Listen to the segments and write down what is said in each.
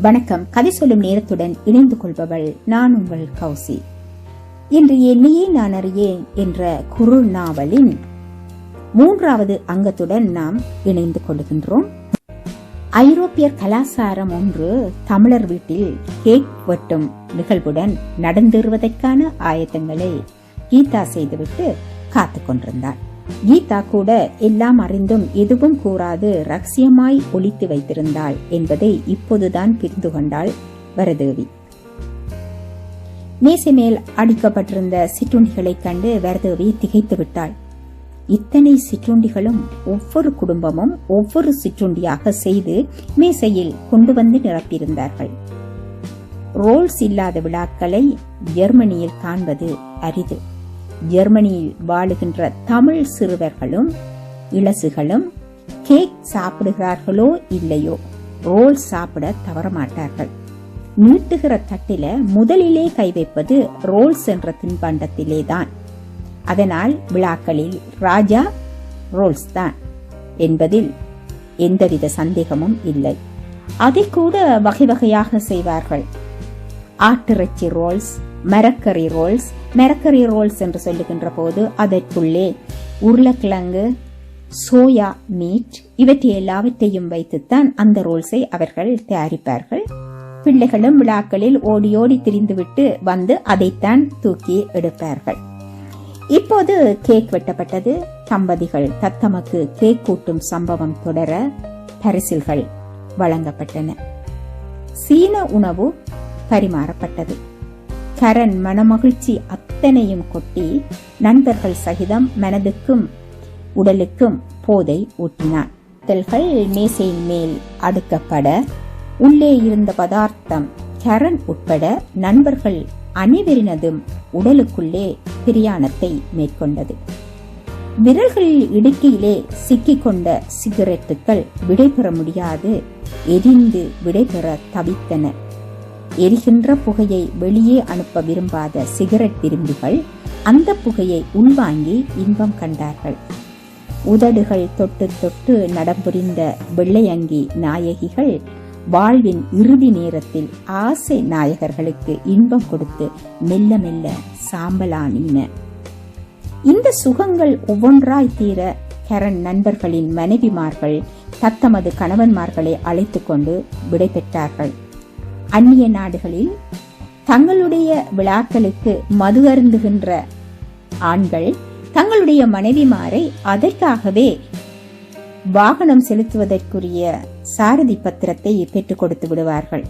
வணக்கம். கதை சொல்லும் நேரத்துடன் இணைந்து கொள்பவள் நான் உங்கள் கௌசி. இன்று என்னையே நான் அறியேன் என்ற குறுள் நாவலின் மூன்றாவது அங்கத்துடன் நாம் இணைந்து கொள்கின்றோம். ஐரோப்பியர் கலாச்சாரம் ஒன்று தமிழர் வீட்டில் கேக் வெட்டும் நிகழ்வுடன் நடந்தேறுவதற்கான ஆயத்தங்களை கீதா செய்துவிட்டு காத்துக் கொண்டிருந்தார். கீதா கூட எல்லாம் அறிந்தும் எதுவும் கூறாது ரகசியமாய் ஒழித்து வைத்திருந்தாள் என்பதை இப்போதுதான் புரிந்து கொண்டாள் வரதேவி. மேசை மேல் அடிக்கப்பட்டிருந்த சிற்றுண்டிகளைக் கண்டு வரதேவி திகைத்து விட்டாள். இத்தனை சிற்றுண்டிகளும் ஒவ்வொரு குடும்பமும் ஒவ்வொரு சிற்றுண்டியாக செய்து மேசையில் கொண்டு வந்து நிரப்பியிருந்தார்கள். ரோல்ஸ் இல்லாத விழாக்களை ஜெர்மனியில் காண்பது அரிது. ஜெர்மனியில் வாழுகின்ற தமிழ் சிறுவர்களும் இளசுகளும் கேக் சாப்பிடுகிறார்களோ இல்லையோ ரோல் சாப்பிட தவறமாட்டார்கள். நீட்டுகிற தட்டில முதலிலே கை வைப்பது ரோல்ஸ் என்ற தின்பண்டத்திலே தான் அதனால் விழாக்களில் ராஜா ரோல்ஸ் தான் என்பதில் எந்தவித சந்தேகமும் இல்லை. அதை கூட வகை வகையாக செய்வார்கள். ஆட்டிறைச்சி ரோல்ஸ் மெரக்கரி ரோல்ஸ் மெரக்கரி ரோல்ஸ் என்று சொல்லுகின்ற போது அதற்குள்ளே உருளைக்கிழங்கு சோயா மீட் இவற்றை எல்லாவற்றையும் வைத்துத்தான் அந்த ரோல்ஸை அவர்கள் தயாரிப்பார்கள். பிள்ளைகளும் விழாக்களில் ஓடி ஓடி திரிந்துவிட்டு வந்து அதைத்தான் தூக்கி எடுப்பார்கள். இப்போது கேக் வெட்டப்பட்டது. தம்பதிகள் தத்தமக்கு கேக் கூட்டும் சம்பவம் தொடர பரிசில்கள் வழங்கப்பட்டன. சீன உணவு பரிமாறப்பட்டது. கரண் மனமகிழ்ச்சி அத்தனையும் கொட்டி நண்பர்கள் சகிதம் மனதுக்கும் உடலுக்கும் போதை ஊட்டினான். தல்கள் மேசையின் மேல் அடுக்கப்பட உள்ளே இருந்த பதார்த்தம் கரண் உட்பட நண்பர்கள் அனைவரினதும் உடலுக்குள்ளே பிரியாணத்தை மேற்கொண்டது. விரல்களில் இடுக்கியிலே சிக்கிக்கொண்ட சிகரெட்டுகள் விடைபெற முடியாது எரிந்து விடைபெற தவித்தன. எரிகின்ற புகையை வெளியே அனுப்ப விரும்பாத சிகரெட் விரும்பிகள் அந்த புகையை உள்வாங்கி இன்பம் கண்டார்கள். உதடுகள் தொட்டு தொட்டு நடம்புரிந்த வெள்ளையங்கி நாயகிகள் வாழ்வின் இறுதி நேரத்தில் ஆசை நாயகர்களுக்கு இன்பம் கொடுத்து மெல்ல மெல்ல சாம்பலானின. இந்த சுகங்கள் ஒவ்வொன்றாய் தீர கரண் நண்பர்களின் மனைவிமார்கள் தத்தமது கணவன்மார்களை அழைத்துக்கொண்டு கொண்டு விடைபெற்றார்கள். அந்நிய நாடுகளில் தங்களுடைய விழாக்களுக்கு மது அருந்துகின்ற ஆண்கள் தங்களுடைய மனைவிமாரை அதற்காகவே வாகனம் செலுத்துவதற்குரிய சாரதி பத்திரத்தை பெற்றுக் கொடுத்து விடுவார்கள்.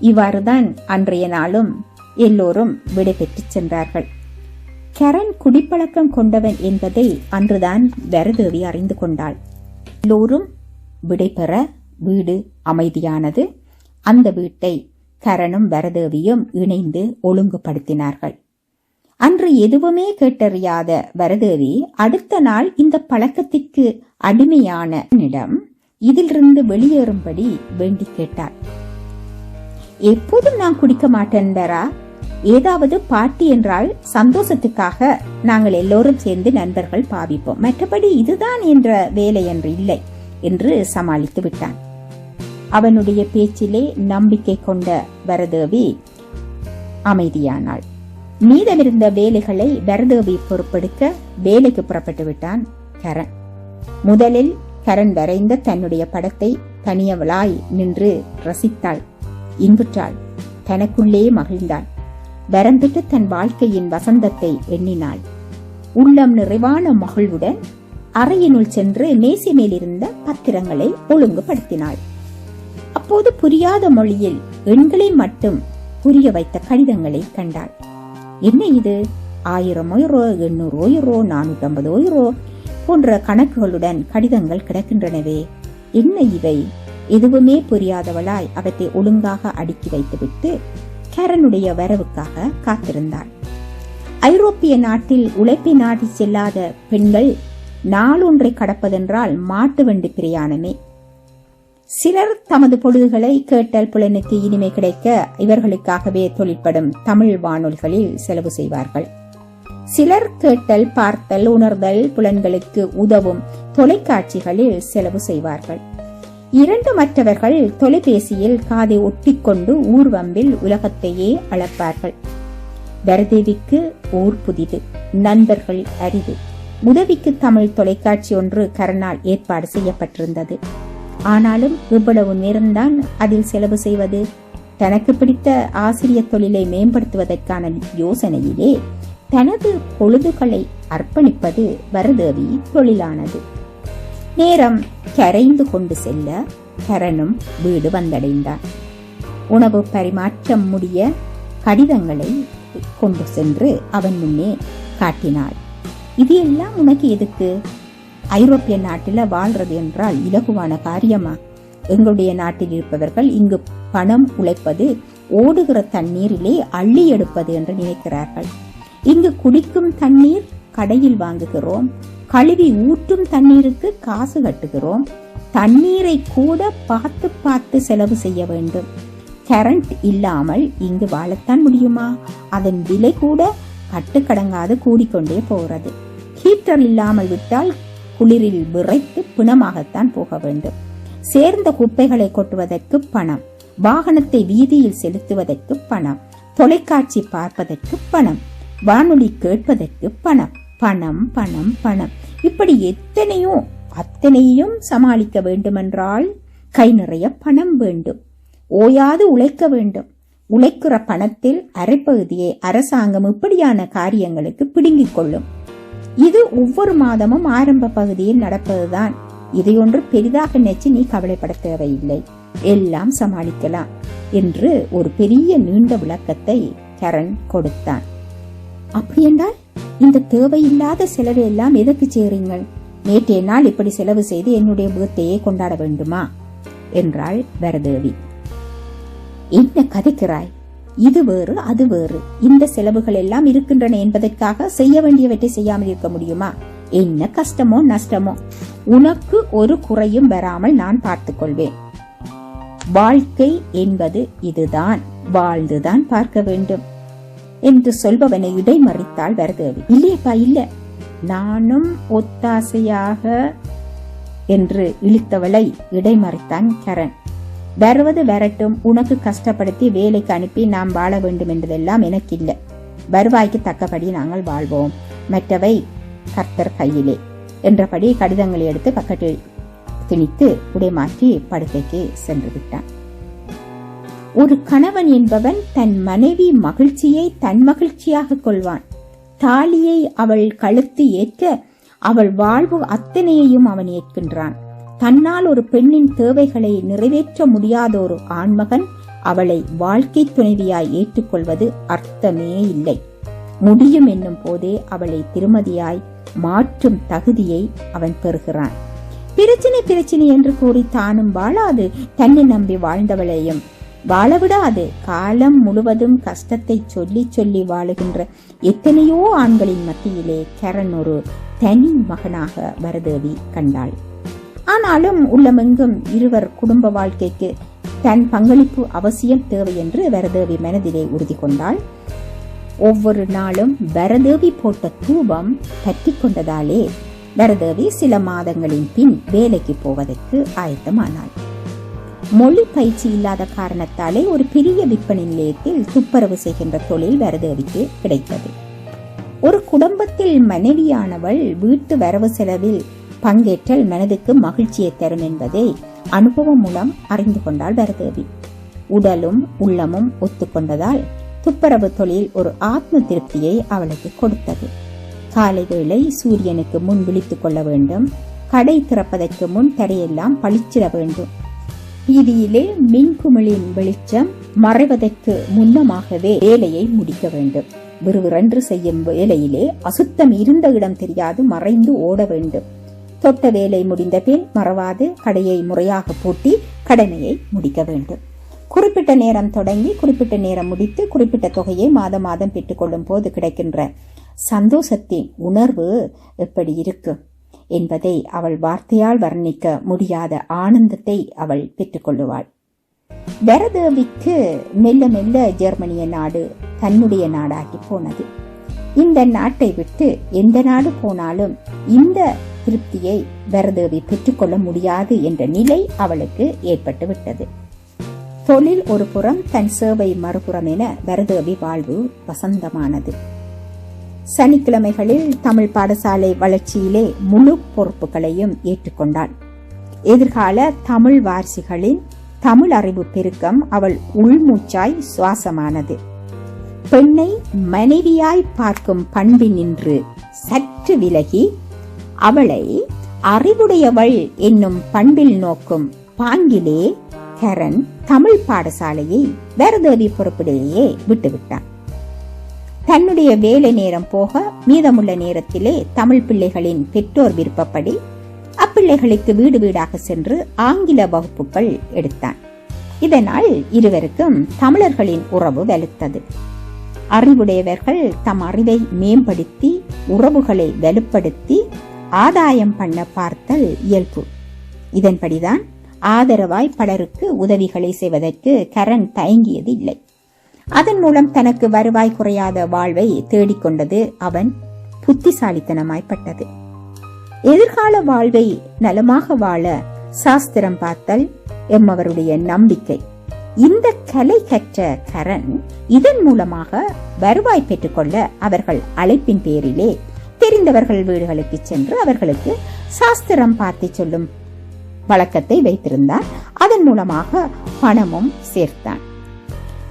இவ்வாறுதான் அன்றைய நாளும் எல்லோரும் விடைபெற்று சென்றார்கள். கரண் குடிப்பழக்கம் கொண்டவன் என்பதை அன்றுதான் வரதேவி அறிந்து கொண்டாள். எல்லோரும் விடைபெற வீடு அமைதியானது. அந்த வீட்டை கரணும் வரதேவியும் இணைந்து ஒழுங்குபடுத்தினார்கள். அன்று எதுவுமே கேட்டறியாத வரதேவி அடுத்த நாள் இந்த பழக்கத்திற்கு அடிமையான இடம் இதிலிருந்து வெளியேறும்படி வேண்டி கேட்டார் எப்போதும் நான் குடிக்க மாட்டேன்டரா ஏதாவது பாட்டி என்றால் சந்தோஷத்துக்காக நாங்கள் எல்லோரும் சேர்ந்து நண்பர்கள் பாவிப்போம். மற்றபடி இதுதான் என்ற வேலை என்று இல்லை என்று சமாளித்து விட்டான். அவனுடைய பேச்சிலே நம்பிக்கை கொண்ட வரதேவி அமைதியானாள். மீதமிருந்த வேலைகளை வரதேவி பொறுப்பெடுக்க வேலைக்கு புறப்பட்டு விட்டான் கரண். முதலில் கரண் வரைந்த தன்னுடைய படத்தை தனியவளாய் நின்று ரசித்தாள். இன்புற்றாள். தனக்குள்ளே மகிழ்ந்தாள். வரம்பிட்டு தன் வாழ்க்கையின் வசந்தத்தை எண்ணினாள். உள்ளம் நிறைவான மகிழ்வுடன் அறையினுள் சென்று மேசை மேலிருந்த பத்திரங்களை ஒழுங்குபடுத்தினாள். அப்போது புரியாத மொழியில் எண்களை மட்டும் புரிய வைத்த கடிதங்களை கண்டாள். என்ன இது? ஆயிரம் ஒயரோ எண்ணூறு ஒயரோ நானூற்றி ஐம்பது ஒயரோ போன்ற கணக்குகளுடன் கடிதங்கள் கிடக்கின்றனவே. என்ன இவை? எதுவுமே புரியாதவளாய் அவற்றை ஒழுங்காக அடுக்கி வைத்துவிட்டு கரனுடைய வரவுக்காக காத்திருந்தாள். ஐரோப்பிய நாட்டில் உழைப்பை நாடி செல்லாத பெண்கள் நாளொன்றை கடப்பதென்றால் மாட்டு வண்டி பிரயாணமே. சிலர் தமது பொழுதுகளை கேட்டல் புலனுக்கு இனிமை கிடைக்க இவர்களுக்காகவே தொழிற்படும் தமிழ் வானொலிகளில் செலவு செய்வார்கள். சிலர் கேட்டல் பார்த்தல் உணர்தல் புலன்களுக்கு உதவும் தொலைக்காட்சிகளில் செலவு செய்வார்கள். இரண்டு மற்றவர்கள் தொலைபேசியில் காதை ஒட்டிக்கொண்டு ஊர்வம்பில் உலகத்தையே அளப்பார்கள். வரதேவிக்கு ஊர் புதிது நண்பர்கள் அரிது. உதவிக்கு தமிழ் தொலைக்காட்சி ஒன்று கரனால் ஏற்பாடு செய்யப்பட்டிருந்தது. ஆனாலும் இவ்வளவு நேரம்தான் அதில் செலவு செய்வது. தனக்கு பிடித்த ஆசிரியர் தொழிலை மேம்படுத்துவதற்கான யோசனையிலே தனது பொழுதுகளை அர்ப்பணிப்பது வரதேவி தொழிலானது. நேரம் கரைந்து கொண்டு செல்ல கரனும் வீடு வந்தடைந்தார் உணவு பரிமாற்றம் முடிய கடிதங்களை கொண்டு சென்று அவன் முன்னே காட்டினாள். இது எல்லாம் உனக்கு எதுக்கு? ஐரோப்பிய நாட்டில் வாழ்றது என்றால் இலகுவான காரியமா? எங்களுடைய நாட்டில் இருப்பவர்கள் இங்கு பணம் உழைப்பது ஓடுகிற தண்ணீரிலே அள்ளி எடுப்பது என்று நினைக்கிறார்கள். இங்கு குடிக்கும் தண்ணீர் கடையில் வாங்குகிறோம் கழுவி ஊற்றும் தண்ணீருக்கு காசு கட்டுகிறோம் தண்ணீரை கூட பார்த்து பார்த்து செலவு செய்ய வேண்டும். கரண்ட் இல்லாமல் இங்கு வாழத்தான் முடியுமா? அதன் விலை கூட கட்டுக்கடங்காது கூடிக்கொண்டே போகிறது. ஹீட்டர் இல்லாமல் விட்டால் குளிரில் விரைத்து பிணமாகத்தான் போக வேண்டும். சேர்ந்த குப்பைகளை கொட்டுவதற்கு பணம் வாகனத்தை வீதியில் செலுத்துவதற்கு பணம் தொலைக்காட்சி பார்ப்பதற்கு பணம் வானொலி கேட்பதற்கு பணம் பணம் பணம் பணம். இப்படி எத்தனையோ அத்தனையும் சமாளிக்க வேண்டுமென்றால் கை நிறைய பணம் வேண்டும். ஓயாது உழைக்க வேண்டும். உழைக்கிற பணத்தில் அரைப்பகுதியை அரசாங்கம் இப்படியான காரியங்களுக்கு பிடுங்கிக் கொள்ளும். இது ஒவ்வொரு மாதமும் ஆரம்ப பகுதியில் நடப்பதுதான். இதையொன்று பெரிதாக நினைச்சு நீ கவலைப்பட தேவையில்லை. எல்லாம் சமாளிக்கலாம் என்று ஒரு பெரிய நீண்ட விளக்கத்தை கரண் கொடுத்தான். அப்படி என்றால் இந்த தேவையில்லாத செலவு எல்லாம் எதற்கு சேருங்கள்? நேற்றைய நாள் இப்படி செலவு செய்து என்னுடைய முகத்தையே கொண்டாட வேண்டுமா? என்றாள் வரதேவி. என்ன கதைக்கிறாய்? இது வேறு அது வேறு. இந்த செலவுகள் எல்லாம் இருக்கின்றன என்பதற்காக செய்ய வேண்டியவற்றை செய்யாமல் இருக்க முடியுமா? என்ன கஷ்டமோ நஷ்டமோ? உனக்கு ஒரு குறையும் வராமல் நான் பார்த்துக் கொள்வேன். வாழ்க்கை என்பது இதுதான். வாழ்ந்துதான் பார்க்க வேண்டும். என்று சொல்பவனை இடைமறித்தால் வரதேவி. இல்லையப்பா இல்ல. நானும் ஒத்தாசையாக என்று இழுத்தவளை இடைமறித்தான் கரண். வருவது வரட்டும் உனக்கு கஷ்டப்படுத்தி வேலைக்கு அனுப்பி நாம் வாழ வேண்டும் என்பதெல்லாம் எனக்கு இல்லை வருவாய்க்கு தக்கபடி நாங்கள் வாழ்வோம். மற்றவை கர்த்தர் கையிலே என்றபடி கடிதங்களை எடுத்து பக்கத்தில் திணித்து உடை மாற்றி படுக்கைக்கு சென்று விட்டான். ஒரு கணவன் என்பவன் தன் மனைவி மகிழ்ச்சியை தன் மகிழ்ச்சியாக கொள்வான். தாலியை அவள் கழுத்து ஏற்க அவள் வாழ்வு அத்தனையையும் அவன் ஏற்கின்றான். தன்னால் ஒரு பெண்ணின் தேவைகளை நிறைவேற்ற முடியாத ஒரு ஆண்மகன் அவளை வாழ்க்கை துணைவியாய் ஏற்றுக்கொள்வது அர்த்தமே இல்லை. முடியும் என்னும் போதே அவளை திருமதியாய் மாற்றும் தகுதியை அவன் பெறுகிறான். பிரச்சனை பிரச்சனை என்று கூறி தானும் வாழாது. தன்னை நம்பி வாழ்ந்தவளையும் வாழவிடாது. காலம் முழுவதும் கஷ்டத்தை சொல்லி சொல்லி வாழுகின்ற எத்தனையோ ஆண்களின் மத்தியிலே கரண் ஒரு தனி மகனாக வரதேவி கண்டாள். ஆனாலும் உள்ளமெங்கும் இருவர் குடும்ப வாழ்க்கைக்கு தன் பங்களிப்பு அவசியம் தேவை என்று வரதேவி மனதிலே உறுதி கொண்டாள் ஒவ்வொரு நாளும் வரதேவி போட்ட தூபம் பற்றி கொண்டதாலே வரதேவி சில மாதங்களின் பின் வேலைக்கு போவதற்கு ஆயத்தமானாள். மொழி பயிற்சி இல்லாத காரணத்தாலே ஒரு பெரிய விற்பனை நிலையத்தில் துப்புரவு செய்கின்ற தொழில் வரதேவிக்கு கிடைத்தது. ஒரு குடும்பத்தில் மனைவியானவள் வீட்டு வரவு செலவில் பங்கேற்றல் மனதுக்கு மகிழ்ச்சியை தரும் என்பதை அனுபவம் மூலம் அறிந்து கொண்டால் வரதேவி. உடலும் உள்ளமும் ஒத்துக்கொண்டதால் துப்புரவு தொழில் ஒரு ஆத்ம திருப்தியை அவளுக்கு கொடுத்தது. காலை வேளை சூரியனுக்கு முன் விழித்துக் கொள்ள வேண்டும். கடை திறப்பதற்கு முன் தரையெல்லாம் பளிச்சிட வேண்டும். வீதியிலே மின்குமிழின் வெளிச்சம் மறைவதற்கு முன்னமாகவே வேலையை முடிக்க வேண்டும். விறுவிறன்று செய்யும் வேலையிலே அசுத்தம் இருந்த இடம் தெரியாது மறைந்து ஓட வேண்டும். தொட்ட வேலை முடிந்த பின் மறவாது கடையை முறையாக பூட்டி கடமையை முடிக்க வேண்டும். குறிப்பிட்ட நேரம் தொடங்கி குறிப்பிட்ட நேரம் முடித்து குறிப்பிட்ட தொகையை மாதம் மாதம் பெற்றுக்கொள்ளும் போது கிடைக்கின்ற சந்தோஷத்தின் உணர்வு எப்படி இருக்கும் என்பதை அவள் வார்த்தையால் வர்ணிக்க முடியாத ஆனந்தத்தை அவள் பெற்றுக்கொள்ளுவாள் வரதேவிக்கு மெல்ல மெல்ல ஜெர்மனிய நாடு தன்னுடைய நாடாகி போனது. இந்த நாட்டை விட்டு எந்த நாடு போனாலும் இந்த திருப்தியை பரதேவி பெற்றுக்கொள்ள முடியாது என்ற நிலை அவளுக்கு ஏற்பட்டு விட்டது தொழில் ஒரு புறம் தன் சேவை மறுபுறம் என பரதேவி வாழ்வு வசந்தமானது. சனிக்கிழமைகளில் தமிழ் பாடசாலை வளர்ச்சியிலே முழு பொறுப்புகளையும் ஏற்றுக்கொண்டாள். எதிர்கால தமிழ் வாரிசுகளின் தமிழ் அறிவு பெருக்கம் அவள் உள்மூச்சாய் சுவாசமானது. பெண்ணை மனைவியாய் பார்க்கும் பண்பினின்று சற்று விலகி அவளை அறிவுடையவள் என்னும் பண்பில் நோக்கும் பாங்கிலே கரண் தமிழ் பாடசாலையை வரதேவி பொறுப்பிலேயே விட்டுவிட்டான். தன்னுடைய வேலை நேரம் போக மீதமுள்ள நேரத்திலே தமிழ் பிள்ளைகளின் பெற்றோர் விருப்பப்படி அப்பிள்ளைகளுக்கு வீடு வீடாக சென்று ஆங்கில வகுப்புகள் எடுத்தான். இதனால் இருவருக்கும் தமிழர்களின் உறவு வலுத்தது. அறிவுடையவர்கள் தம் அறிவை மேம்படுத்தி உறவுகளை வலுப்படுத்தி ஆதாயம் பண்ண பார்த்தல் இயல்பு. இதன்படிதான் ஆதரவாய் பலருக்கு உதவிகளை செய்வதற்கு கரண் தயங்கியது இல்லை அதன் மூலம் தனக்கு வருவாய் குறையாத வாழ்வை தேடிக்கொண்டது அவன் புத்திசாலித்தனமாய்ப்பட்டது எதிர்கால வாழ்வை நலமாக வாழ சாஸ்திரம் பார்த்தல் எம்மவருடைய நம்பிக்கை. இந்த கலை கற்ற கரண் இதன் மூலமாக வருவாய் பெற்றுக்கொள்ள அவர்கள் அழைப்பின் பேரிலே தெரிந்தவர்கள் வீடுகளுக்கு சென்று அவர்களுக்கு சாஸ்திரம் பார்த்து சொல்லும் வழக்கத்தை வைத்திருந்தார் அதன் மூலமாக பணமும் சேர்த்தான்.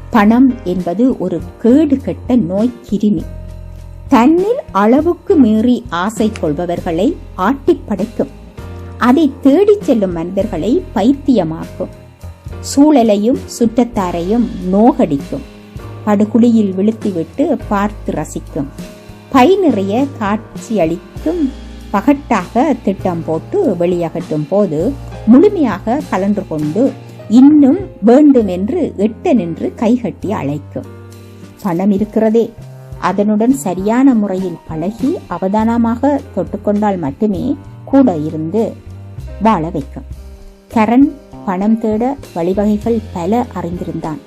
பணம் என்பது ஒரு கேடு கெட்ட நோய் கிருமி. தன்னில் அளவுக்கு மீறி ஆசை கொள்பவர்களை ஆட்டிப்படைக்கும் அதை தேடிச் செல்லும் மனிதர்களை பைத்தியமாக்கும். சூழலையும் சுற்றத்தாரையும் நோகடிக்கும். படுகுழியில் விழுத்திவிட்டு பார்த்து ரசிக்கும். பை நிறைய காட்சி அளிக்கும் பகட்டாக திட்டம் போட்டு வெளியகட்டும் போது முழுமையாக கலந்து கொண்டு இன்னும் வேண்டும் என்று எட்ட நின்று கைகட்டி அழைக்கும். பணம் இருக்கிறதே. அதனுடன் சரியான முறையில் பழகி அவதானமாக தொட்டுக்கொண்டால் மட்டுமே கூட இருந்து வாழ வைக்கும். கரண் பணம் தேட வழிவகைகள் பல அறிந்திருந்தான்.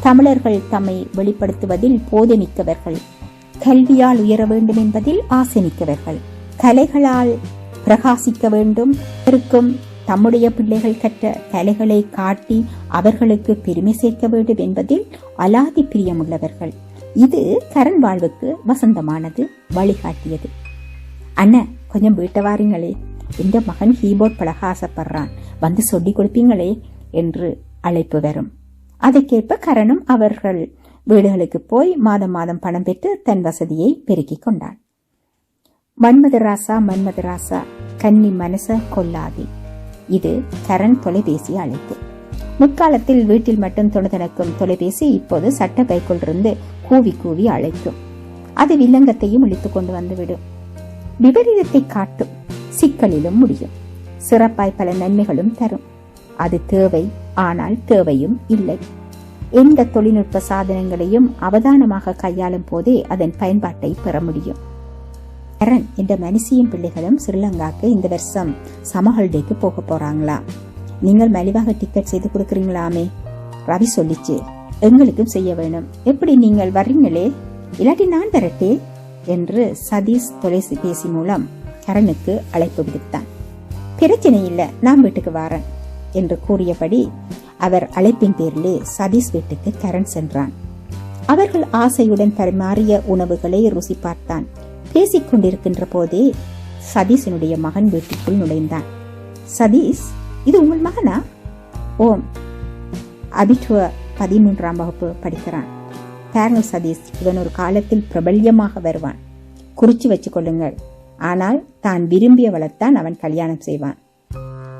தமிழர்கள் தம்மை வெளிப்படுத்துவதில் போதுமிக்கவர்கள். கல்வியால் உயர வேண்டும் என்பதில் ஆசைமிக்கவர்கள். கலைகளால் பிரகாசிக்க வேண்டும். இருக்கும் தம்முடைய பிள்ளைகள் கற்ற கலைகளை காட்டி அவர்களுக்கு பெருமை சேர்க்க வேண்டும் என்பதில் அலாதி பிரியமுள்ளவர்கள். இது கரண் வாழ்வுக்கு வசந்தமானது வழிகாட்டியது. அண்ண கொஞ்சம் வீட்டை வாருங்களே. இந்த மகன் கீபோர்ட் பழக ஆசைப்படுறான் வந்து சொல்லி கொடுப்பீங்களே என்று அழைப்பு வரும் அதற்கேற்ப கரணும் அவர்கள் வீடுகளுக்கு போய் மாதம் மாதம் பணம் பெற்று தன் வசதியை பெருக்கிக் கொண்டான் மன்மதராசா மன்மதராசா கன்னி மனச கொல்லாதே இது கரண் தொலைபேசி அழைப்பு. முற்காலத்தில் வீட்டில் மட்டும் துணுதனக்கும் தொலைபேசி இப்போது சட்ட பைக்குள் இருந்து கூவி கூவி அழைக்கும். அது வில்லங்கத்தையும் இழித்துக் கொண்டு வந்துவிடும். விபரீதத்தை காட்டும். சிக்கலிலும் முடியும். சிறப்பாய் பல நன்மைகளும் தரும். அது தேவை ஆனால் தேவையும் இல்லை. எந்த தொழில்நுட்ப சாதனங்களையும் அவதானமாக கையாளும் போதே அதன் பயன்பாட்டை பெற முடியும். கரண் என்ற மனுஷியும் பிள்ளைகளும் ஸ்ரீலங்காக்கு இந்த வருஷம் சம ஹாலிடேக்கு போக போறாங்களா? நீங்கள் மலிவாக டிக்கெட் செய்து கொடுக்குறீங்களாமே? ரவி சொல்லிச்சு எங்களுக்கும் செய்ய வேணும். எப்படி நீங்கள் வர்றீங்களே? இல்லாட்டி நான் தரட்டே என்று சதீஷ் தொலைபேசி மூலம் கரனுக்கு அழைப்பு விடுத்தான். பிரச்சனை இல்லை நான் வீட்டுக்கு வாரேன் என்று கூறியபடி அவர் அழைப்பின் பேரிலே சதீஷ் வீட்டுக்கு கரண் சென்றான். அவர்கள் ஆசையுடன் பரிமாறிய உணவுகளை ருசி பார்த்தான். பேசிக் கொண்டிருக்கின்ற போதே சதீஷனுடைய மகன் வீட்டுக்குள் நுழைந்தான். சதீஷ் இது உங்கள் மகனா? ஓம். அபிட்வ பதிமூன்றாம் வகுப்பு படிக்கிறான். பாருங்க சதீஷ் இவன் ஒரு காலத்தில் பிரபல்யமாக வருவான். குறிச்சு வச்சு கொள்ளுங்கள். ஆனால் தான் விரும்பிய வளர்த்தான் அவன் கல்யாணம் செய்வான்.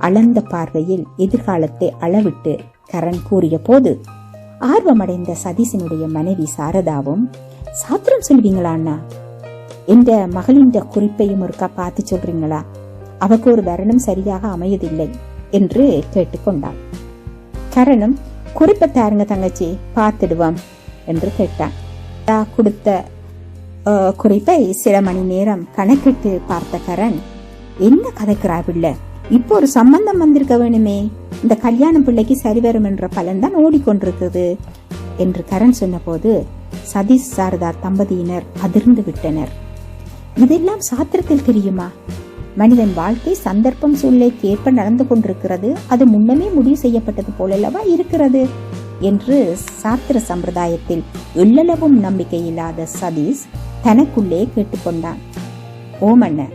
அளந்த பார்வையில் எதிர்காலத்தை அளவிட்டு கரண் கூறிய போது ஆர்வமடைந்த சதீஷனுடைய மனைவி சாரதாவும் சாத்திரம் சொல்வீங்களா அண்ணா? என்ற மகளின் குறிப்பையும் ஒருக்கா பார்த்து சொல்றீங்களா? அவக்கு ஒரு வரணும் சரியாக அமையதில்லை என்று கேட்டுக்கொண்டாள். கரணம் குறிப்பை தாருங்க தங்கச்சி பார்த்துடுவோம் என்று கேட்டான். தா கொடுத்த குறிப்பை சில மணி நேரம் கணக்கிட்டு பார்த்த கரண் என்ன கதைக்கிறா பிள்ளை இப்போ ஒரு சம்பந்தம் வந்திருக்க வேணுமே. இந்த கல்யாணம் பிள்ளைக்கு சரி வரும் என்ற பலன் தான் ஓடிக்கொண்டிருக்குது என்று கரண் சொன்னபோது சதீஷ் சாரதா தம்பதியினர் அதிர்ந்து விட்டனர். இதெல்லாம் சாத்திரத்தில் தெரியுமா? மனிதன் வாழ்க்கை சந்தர்ப்பம் சூழ்நிலைக்கு ஏற்ப நடந்து கொண்டிருக்கிறது. அது முன்னமே முடிவு செய்யப்பட்டது போலல்லவா இருக்கிறது? என்று சாத்திர சம்பிரதாயத்தில் எள்ளளவும் நம்பிக்கை இல்லாத சதீஷ் தனக்குள்ளே கேட்டுக்கொண்டான். ஓமன்ன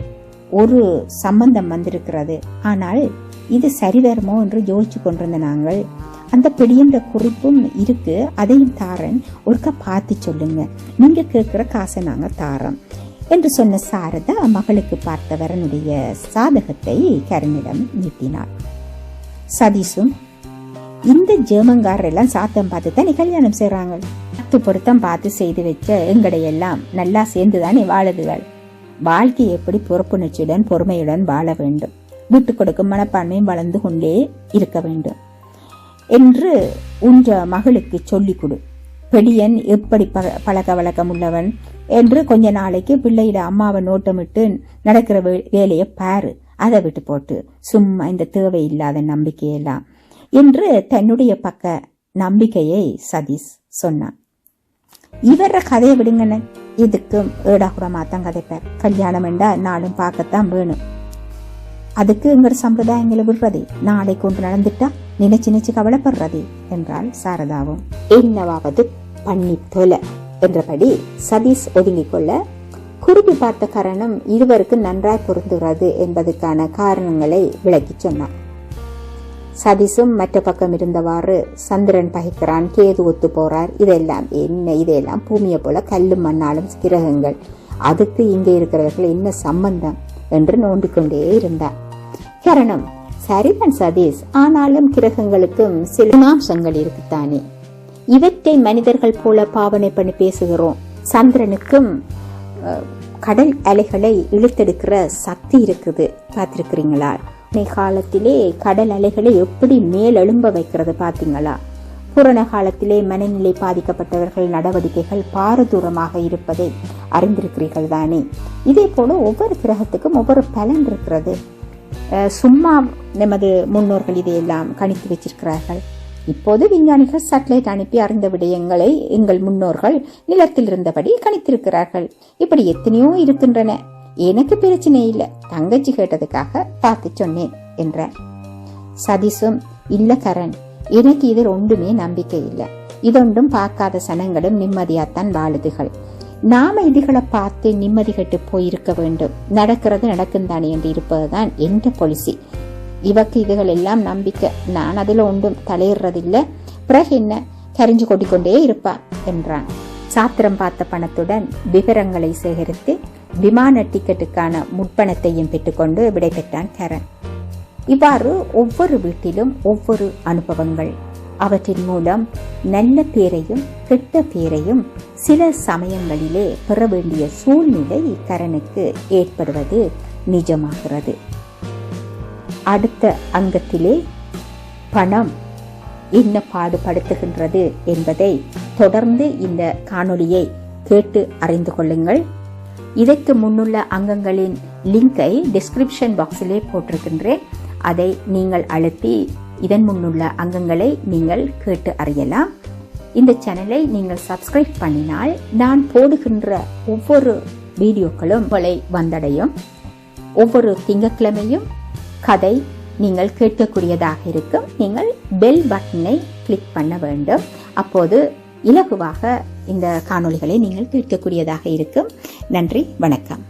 ஒரு சம்பந்தம் வந்திருக்கிறது. ஆனால் இது சரிவருமோ என்று யோசிச்சு கொண்டிருந்த நாங்கள் அந்த பிடியன்ற குறிப்பும் இருக்கு அதையும் தாரன் ஒருக்கா பார்த்து சொல்லுங்க. நீங்க கேட்குற காசை நாங்கள் தாரோம் என்று சொன்ன சாரதா மகளுக்கு பார்த்தவரனுடைய சாதகத்தை கரனிடம் நீட்டினாள். சதீஷும் இந்த ஜெர்மன்காரர் எல்லாம் சாத்தம் பார்த்து தான் கல்யாணம் செய்கிறாங்க பத்து பொருத்தம் பார்த்து செய்து வச்ச எங்கடையெல்லாம் நல்லா சேர்ந்துதானே வாழுதுகள். வாழ்க்கை எப்படி பொறுப்புணர்ச்சியுடன் பொறுமையுடன் வாழ வேண்டும். விட்டு கொடுக்கும் மனப்பான்மையும் வளர்ந்து கொண்டே இருக்க வேண்டும். என்று உன்ற மகளுக்கு சொல்லிக் கொடு. பெடியன் எப்படி ப- பழக்க வழக்கம் உள்ளவன்? என்று கொஞ்ச நாளைக்கு பிள்ளையிட அம்மாவை நோட்டமிட்டு நடக்கிற வே- வேலையை பாரு. அதை விட்டு போட்டு. சும்மா இந்த தேவையில்லாத நம்பிக்கையெல்லாம். என்று தன்னுடைய பக்க நம்பிக்கையை சதீஷ் சொன்னான். இவர கதையை விடுங்கண்ணே. இதுக்கும் ஏடாகுடமா தான் கதைப்பார் கல்யாணம் என்றால் நாளும் பார்க்கத்தான் வேணும். அதுக்கு எங்கள் சம்பிரதாயங்களை விடுறதே. நாளை கொண்டு நடந்துட்டா நினைச்சு நினைச்சு கவலைப்படுறதே என்றாள் சாரதாவும். என்னவாவது பண்ணி தொலை என்றபடி சதீஷ் ஒதுங்கிக் கொள்ள குருவி பார்த்த கரணம் இருவருக்கு நன்றாய் பொருந்துகிறது என்பதற்கான காரணங்களை விளக்கிச் சொன்னான். சதீஷும் மற்ற பக்கம் இருந்தவாறு சந்திரன் பகைக்கிறான். கேது ஒத்து போறார். இதெல்லாம் என்ன? இதெல்லாம் பூமியை போல கல்லும் மண்ணாலும் கிரகங்கள் அதுக்கு இங்கே இருக்கிறவர்கள் என்ன சம்பந்தம்? என்று நோண்டிக்கொண்டே இருந்தார். கரணம் சரிதான் சதீஷ். ஆனாலும் கிரகங்களுக்கும் சில குணாம்சங்கள் இருக்குத்தானே? இவற்றை மனிதர்கள் போல பாவனை பண்ணி பேசுகிறோம். சந்திரனுக்கும் கடல் அலைகளை இழுத்தெடுக்கிற சக்தி இருக்குது. பார்த்திருக்கிறீங்களா? இன்னை காலத்திலே கடல் அலைகளை எப்படி மேலெழும்ப வைக்கிறது பார்த்தீங்களா புராண காலத்திலே மனநிலை பாதிக்கப்பட்டவர்கள் நடவடிக்கைகள் பாரதூரமாக இருப்பதை அறிந்திருக்கிறீர்கள் தானே? இதே போல ஒவ்வொரு கிரகத்துக்கும் ஒவ்வொரு பலன் இருக்கிறது. சும்மா நமது முன்னோர்கள் இதையெல்லாம் கணித்து வச்சிருக்கிறார்கள். இப்போது விஞ்ஞானிகள் சேட்டலைட் அனுப்பி அறிந்த விடயங்களை எங்கள் முன்னோர்கள் நிலத்தில் இருந்தபடி கணித்திருக்கிறார்கள். இப்படி எத்தனையோ இருக்கின்றன. எனக்கு பிரச்சனை இல்லை. தங்கச்சி கேட்டதுக்காக பார்த்து சொன்னேன் என்றார். சதீஷும் இல்ல கரண் எனக்கு இது ஒன்றுமே நம்பிக்கை இல்லை. இதொன்றும் பார்க்காத சனங்களும் நிம்மதியாத்தான் வாழுதுகள். நாம இதுகளை பார்த்து நிம்மதி கெட்டு போயிருக்க வேண்டும். நடக்கிறது நடக்கும் தானே என்று இருப்பதுதான் எந்த பொலிசி இவக்கு இதுகள் எல்லாம் நம்பிக்கை. நான் அதில் ஒன்றும் தலையிடுறதில்லை. பிறகு என்ன? கரிஞ்சு கொட்டிக்கொண்டே இருப்பா என்றான். சாத்திரம் பார்த்த பணத்துடன் விவரங்களை சேகரித்து விமான டிக்கெட்டுக்கான முற்பணத்தையும் பெற்றுக்கொண்டு விடைபெற்றான் கரண். இவ்வாறு ஒவ்வொரு வீட்டிலும் ஒவ்வொரு அனுபவங்கள். அவற்றின் மூலம் நல்ல பேரையும் கெட்ட பேரையும் சில சமயங்களிலே பெற வேண்டிய சூழ்நிலை கரனுக்கு ஏற்படுவது நிஜமாகிறது. அடுத்த அங்கத்திலே பணம் என்ன பாடுபடுத்துகின்றது என்பதை தொடர்ந்து இந்த காணொளியை கேட்டு அறிந்து கொள்ளுங்கள். இதற்கு முன்னுள்ள அங்கங்களின் லிங்கை டிஸ்கிரிப்ஷன் பாக்ஸிலே போட்டிருக்கின்றேன். அதை நீங்கள் அழுத்தி இதன் முன்னுள்ள அங்கங்களை நீங்கள் கேட்டு அறியலாம். இந்த சேனலை நீங்கள் சப்ஸ்கிரைப் பண்ணினால் நான் போடுகின்ற ஒவ்வொரு வீடியோக்களும் உங்களை வந்தடையும். ஒவ்வொரு திங்கட்கிழமையும் கதை நீங்கள் கேட்கக்கூடியதாக இருக்கும். நீங்கள் பெல் பட்டனை கிளிக் பண்ண வேண்டும். அப்போது இலகுவாக இந்த காணொளிகளை நீங்கள் கேட்கக்கூடியதாக இருக்கும். நன்றி வணக்கம்.